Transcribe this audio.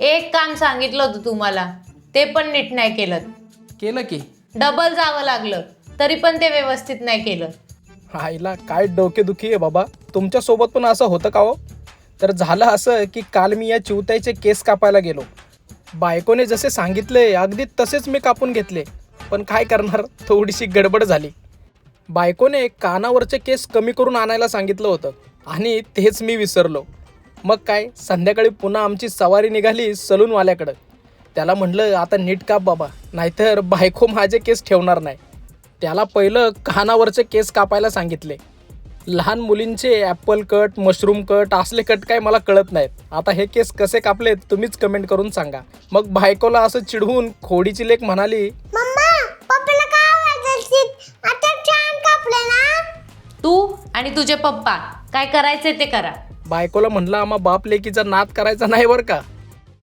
एक काम सांगितलं होतं तुम्हाला. ते पण नीट नाही केलं. केलं की? डबल जावं लागलं. तरी पण ते व्यवस्थित नाही केलं. आईला काय डोकेदुखी आहे बाबा. तुमच्यासोबत पण असं होतं का हो? तर झालं असं की काल मी या चिवताईचे केस कापायला गेलो. बायकोने जसे सांगितले अगदी तसेच मी कापून घेतले. पण काय करणार? थोडीशी गडबड झाली. बायकोने कानावरचे केस कमी करून आणायला सांगितलं होतं. आणि तेच मी विसरलो. मग काय? संध्याकाळी पुन्हा आमची सवारी निघाली सलूनवाल्याकडं. त्याला म्हटलं आता नीट काप बाबा नाहीतर बायको माझे केस ठेवणार नाही. त्याला पहिलं कानावरचे केस कापायला सांगितले. लहान मुलींचे ॲपल कट मशरूम कट असले कट काय मला कळत नाहीत. आता हे केस कसे कापले तुम्हीच कमेंट करून सांगा. मग बायकोला असं चिडवून खोडीची लेख म्हणाली मम्मा पप्पाला काय आवडत आता छान कापले ना? तू आणि तुझे पप्पा काय करायचे ते करा. बायकोला म्हटलं आम्हा बाप लेकीचा नाद करायचा नाही बरं का?